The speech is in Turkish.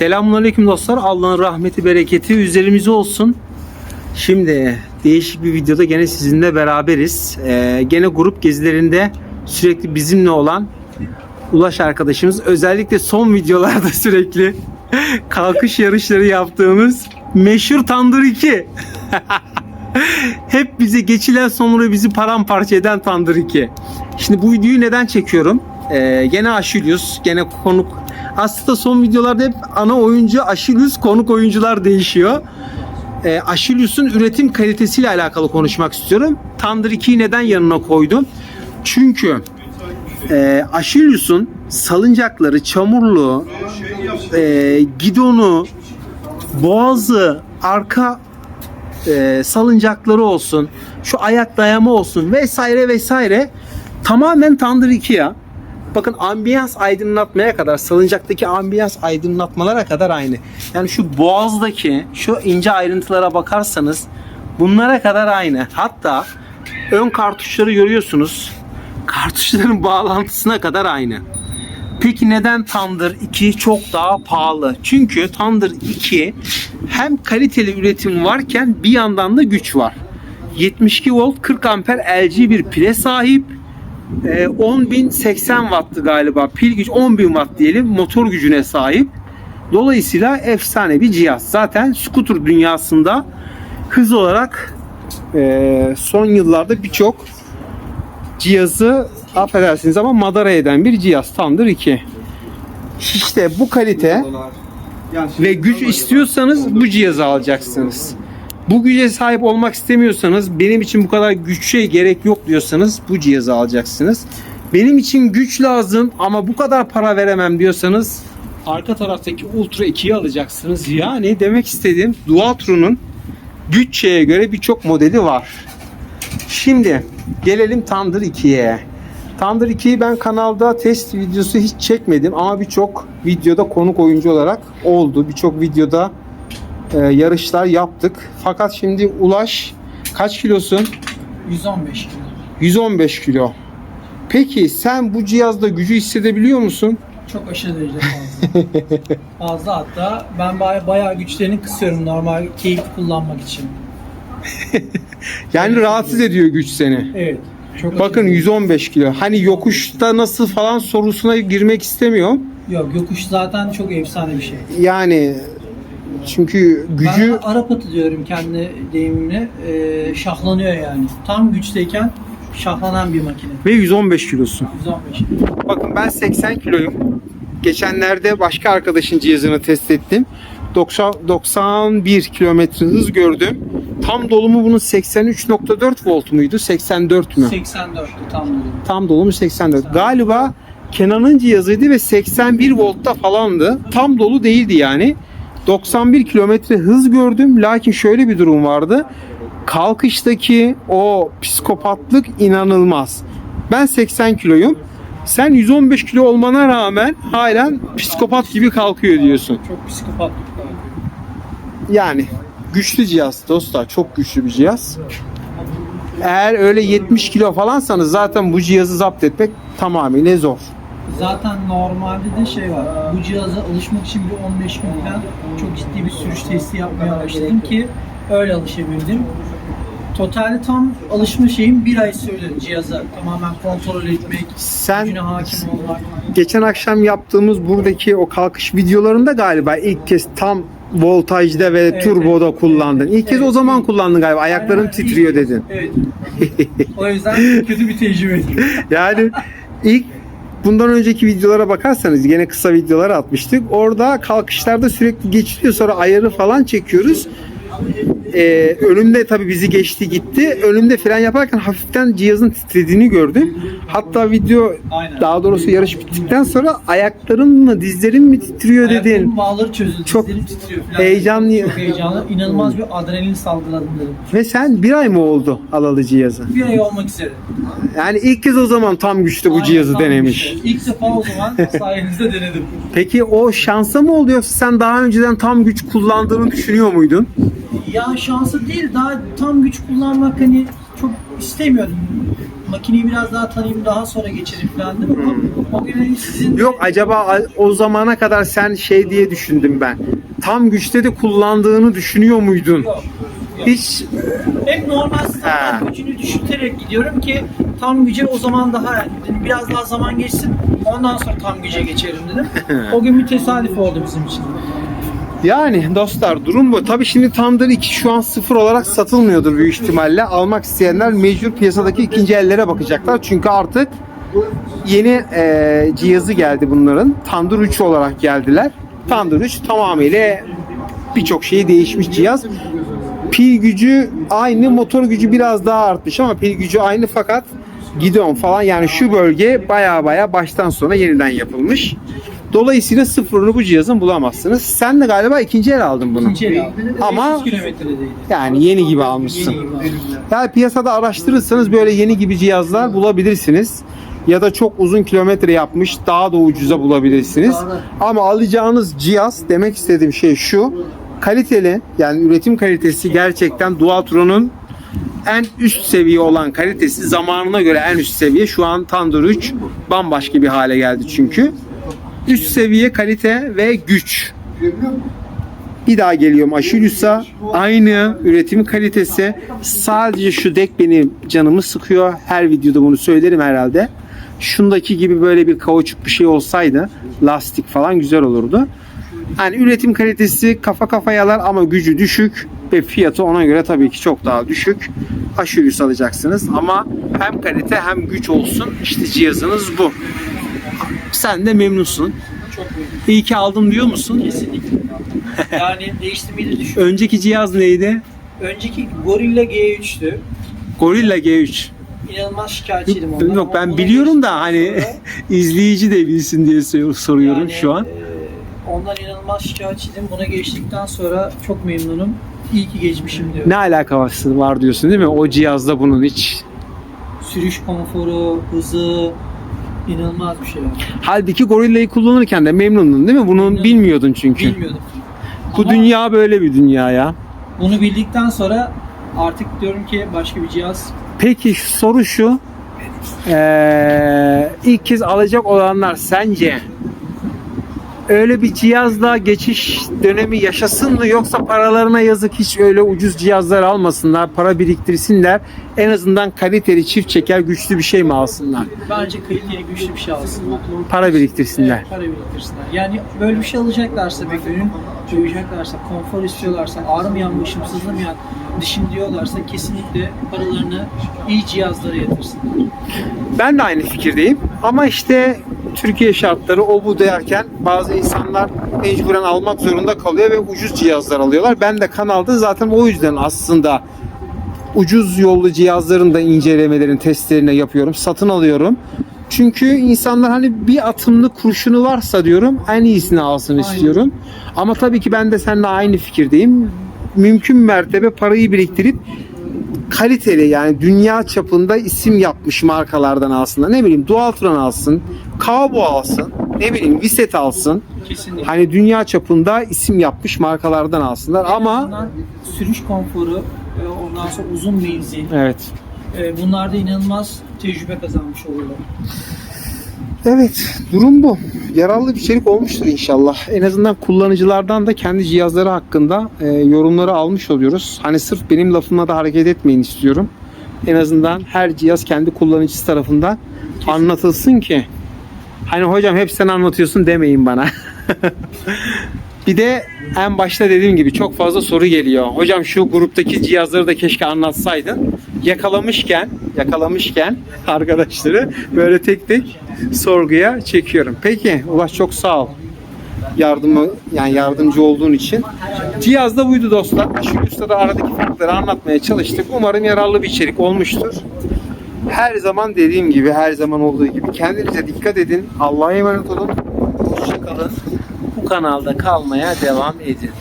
Selamünaleyküm dostlar. Allah'ın rahmeti, bereketi üzerimize olsun. Şimdi değişik bir videoda gene sizinle beraberiz. Ee, gene grup gezilerinde sürekli bizimle olan Ulaş arkadaşımız özellikle son videolarda sürekli kalkış yarışları yaptığımız meşhur Tandır 2. Hep bizi geçilen sonra bizi paramparça eden Tandır 2. Şimdi bu videoyu neden çekiyorum? Ee, gene Aşilius, gene konuk. Aslında son videolarda hep ana oyuncu Aşilius, konuk oyuncular değişiyor. Ee, Aşilius'un üretim kalitesiyle alakalı konuşmak istiyorum. Tandır 2'yi neden yanına koydum? Çünkü e, Aşilius'un salıncakları, çamurlu, e, gidonu, boğazı, arka e, salıncakları olsun, şu ayak dayama olsun vesaire vesaire tamamen Tandır 2 ya. Bakın ambiyans aydınlatmaya kadar, salıncaktaki ambiyans aydınlatmalara kadar aynı. Yani şu boğazdaki şu ince ayrıntılara bakarsanız bunlara kadar aynı. Hatta ön kartuşları görüyorsunuz. Kartuşların bağlantısına kadar aynı. Peki neden Thunder 2 çok daha pahalı? Çünkü Thunder 2 hem kaliteli üretim varken bir yandan da güç var. 72 volt 40 amper LG bir pile sahip. Ee, 10.080 wattlı galiba pil güç 10.000 watt diyelim motor gücüne sahip. Dolayısıyla efsane bir cihaz. Zaten scooter dünyasında hız olarak e, son yıllarda birçok cihazı affedersiniz ama madara eden bir cihaz Thunder 2. İşte bu kalite ve güç istiyorsanız bu cihazı alacaksınız. Bu güce sahip olmak istemiyorsanız benim için bu kadar güçe gerek yok diyorsanız bu cihazı alacaksınız. Benim için güç lazım ama bu kadar para veremem diyorsanız arka taraftaki Ultra 2'yi alacaksınız. Yani demek istediğim Dualtron'un bütçeye göre birçok modeli var. Şimdi gelelim Thunder 2'ye. Thunder 2'yi ben kanalda test videosu hiç çekmedim ama birçok videoda konuk oyuncu olarak oldu. Birçok videoda e, yarışlar yaptık. Fakat şimdi Ulaş kaç kilosun? 115 kilo. 115 kilo. Peki sen bu cihazda gücü hissedebiliyor musun? Çok aşırı derecede fazla. fazla hatta ben baya, bayağı güçlerini kısıyorum normal keyif kullanmak için. Yani rahatsız ediyor güç seni. Evet. Çok Bakın aşırı- 115 kilo. Hani yokuşta nasıl falan sorusuna girmek istemiyorum. Yok yokuş zaten çok efsane bir şey. Yani çünkü gücü Ben Arap atı diyorum kendi deyimimle. Ee, şahlanıyor yani. Tam güçteyken şahlanan bir makine. ve 115 kilosun. 115. Bakın ben 80 kiloyum. Geçenlerde başka arkadaşın cihazını test ettim. 90, 91 kilometre hız gördüm. Tam dolumu bunun 83.4 volt muydu? 84 mü? 84'tü tam dedim. Tam dolumu 84. Galiba Kenan'ın cihazıydı ve 81 voltta falandı. Tam dolu değildi yani. 91 kilometre hız gördüm. Lakin şöyle bir durum vardı. Kalkıştaki o psikopatlık inanılmaz. Ben 80 kiloyum. Sen 115 kilo olmana rağmen halen psikopat gibi kalkıyor diyorsun. Çok psikopatlık var. Yani güçlü cihaz dostlar. Çok güçlü bir cihaz. Eğer öyle 70 kilo falansanız zaten bu cihazı zapt etmek tamamıyla zor. Zaten normalde de şey var. Bu cihaza alışmak için bir 15 gün falan çok ciddi bir sürüş testi yapmaya başladım ki öyle alışabildim. Totalde tam alışma şeyim bir ay sürdü cihaza tamamen kontrol etmek, Sen gücüne hakim olmak. geçen akşam yaptığımız buradaki o kalkış videolarında galiba ilk kez tam voltajda ve Evet, turboda evet. kullandın. İlk kez o Evet. zaman kullandın galiba. Ayaklarım Aynen, titriyor ilk- dedin. Evet. o yüzden kötü bir tecrübe. Yani ilk bundan önceki videolara bakarsanız gene kısa videolar atmıştık. Orada kalkışlarda sürekli geçiliyor sonra ayarı falan çekiyoruz. Ee, önümde tabii bizi geçti gitti. Önümde fren yaparken hafiften cihazın titrediğini gördüm. Hatta video daha doğrusu yarış bittikten sonra ayaklarım mı dizlerim mi titriyor dedin. Ayaklarımın bağları çözüldü. Çok dizlerim titriyor falan. heyecanlı. Çok heyecanlı. İnanılmaz bir adrenalin salgıladım dedim. Ve sen bir ay mı oldu alalı cihazı? Bir ay olmak üzere. Yani ilk kez o zaman tam güçlü bu Aynen, cihazı denemiş. şey. İlk defa o zaman sayenizde denedim. Peki o şansa mı oluyor sen daha önceden tam güç kullandığını düşünüyor muydun? Ya şansı değil daha tam güç kullanmak hani çok istemiyordum. makineyi biraz daha tanıyayım daha sonra geçelim falan dedim ama o gün hani sizin Yok acaba o zamana kadar sen şey diye düşündüm ben. Tam güçte de kullandığını düşünüyor muydun? Yok. Hiç Hep normal standart gücünü düşürterek gidiyorum ki tam güce o zaman daha dedim, biraz daha zaman geçsin ondan sonra tam güce geçerim dedim. o gün bir tesadüf oldu bizim için. Yani dostlar durum bu. Tabii şimdi Thunder 2 şu an sıfır olarak satılmıyordur büyük ihtimalle. Almak isteyenler mecbur piyasadaki ikinci ellere bakacaklar. Çünkü artık yeni e, cihazı geldi bunların. Thunder 3 olarak geldiler. Thunder 3 tamamıyla birçok şeyi değişmiş cihaz. Pil gücü aynı, motor gücü biraz daha artmış ama pil gücü aynı fakat gidon falan yani şu bölge baya baya baştan sona yeniden yapılmış. Dolayısıyla sıfırını bu cihazın bulamazsınız. Sen de galiba ikinci el aldın bunu. İkinci el aldım. Ama- 500 kilometredeydi. Yani yeni gibi almışsın. Yani piyasada araştırırsanız böyle yeni gibi cihazlar bulabilirsiniz. Ya da çok uzun kilometre yapmış daha da ucuza bulabilirsiniz. Ama alacağınız cihaz demek istediğim şey şu. Kaliteli yani üretim kalitesi gerçekten Dualtron'un en üst seviye olan kalitesi zamanına göre en üst seviye. Şu an Thunder 3 bambaşka bir hale geldi çünkü. Üst seviye kalite ve güç. Bir daha geliyorum Aşilus'a aynı üretim kalitesi. Sadece şu dek benim canımı sıkıyor. Her videoda bunu söylerim herhalde. Şundaki gibi böyle bir kauçuk bir şey olsaydı lastik falan güzel olurdu. Yani üretim kalitesi kafa kafayalar ama gücü düşük ve fiyatı ona göre tabii ki çok daha düşük. Aşilus alacaksınız ama hem kalite hem güç olsun işte cihazınız bu. Sen de memnunsun. Çok büyük. İyi ki aldım diyor musun? Kesinlikle. Yani değiştirmeyi de düşün. Önceki cihaz neydi? Önceki Gorilla G3'tü. Gorilla G3. İnanılmaz şikayetçiydim ondan. Yok ben biliyorum da hani izleyici de bilsin diye sor- soruyorum Yani, şu an. e, ondan inanılmaz şikayetçiydim. Buna geçtikten sonra çok memnunum. İyi ki geçmişim diyor. Ne alakası var diyorsun değil mi? O cihazda bunun hiç. Sürüş konforu, hızı inanılmaz bir şey. Halbuki Gorilla'yı kullanırken de memnundun değil mi? Bunu Memnunum. bilmiyordun çünkü. Bilmiyordum. Bu Ama dünya böyle bir dünya ya. bunu bildikten sonra artık diyorum ki başka bir cihaz Peki soru şu. Ee, ilk kez alacak olanlar sence öyle bir cihazla geçiş dönemi yaşasın mı yoksa paralarına yazık hiç öyle ucuz cihazlar almasınlar, para biriktirsinler. En azından kaliteli, çift çeker, güçlü bir şey mi alsınlar? bence kaliteli güçlü bir şey alsınlar. Para biriktirsinler. Evet, para biriktirsinler. Yani böyle bir şey alacaklarsa bir ürün koyacaklarsa, konfor istiyorlarsa, ağrımayan, başım sızlamayan dişim diyorlarsa kesinlikle paralarını iyi cihazlara yatırsınlar. Ben de aynı fikirdeyim. Ama işte Türkiye şartları o bu derken bazı insanlar mecburen almak zorunda kalıyor ve ucuz cihazlar alıyorlar. Ben de kanalda zaten o yüzden aslında ucuz yollu cihazların da incelemelerini, testlerini yapıyorum. Satın alıyorum. Çünkü insanlar hani bir atımlık kurşunu varsa diyorum en iyisini alsın Aynen. istiyorum. Ama tabii ki ben de seninle aynı fikirdeyim. Mümkün mertebe parayı biriktirip kaliteli yani dünya çapında isim yapmış markalardan alsın. Ne bileyim Dualtron alsın, Kabo alsın, ne bileyim Viset alsın. Kesinlikle. Hani dünya çapında isim yapmış markalardan alsınlar ama Bunlar sürüş konforu, e, ondan sonra uzun menzil, evet. e, bunlarda inanılmaz tecrübe kazanmış oluyorlar. Evet, durum bu. Yararlı bir içerik olmuştur inşallah. En azından kullanıcılardan da kendi cihazları hakkında e, yorumları almış oluyoruz. Hani sırf benim lafımla da hareket etmeyin istiyorum. En azından her cihaz kendi kullanıcısı tarafından anlatılsın ki hani hocam hep sen anlatıyorsun demeyin bana. bir de en başta dediğim gibi çok fazla soru geliyor. Hocam şu gruptaki cihazları da keşke anlatsaydın. Yakalamışken, yakalamışken arkadaşları böyle tek tek sorguya çekiyorum. Peki Ulaş çok sağ ol. Yardımı yani yardımcı olduğun için. Cihaz da buydu dostlar. Aşırı Usta'da aradaki farkları anlatmaya çalıştık. Umarım yararlı bir içerik olmuştur. Her zaman dediğim gibi, her zaman olduğu gibi kendinize dikkat edin. Allah'a emanet olun. Hoşçakalın. Kanalda kalmaya devam edin.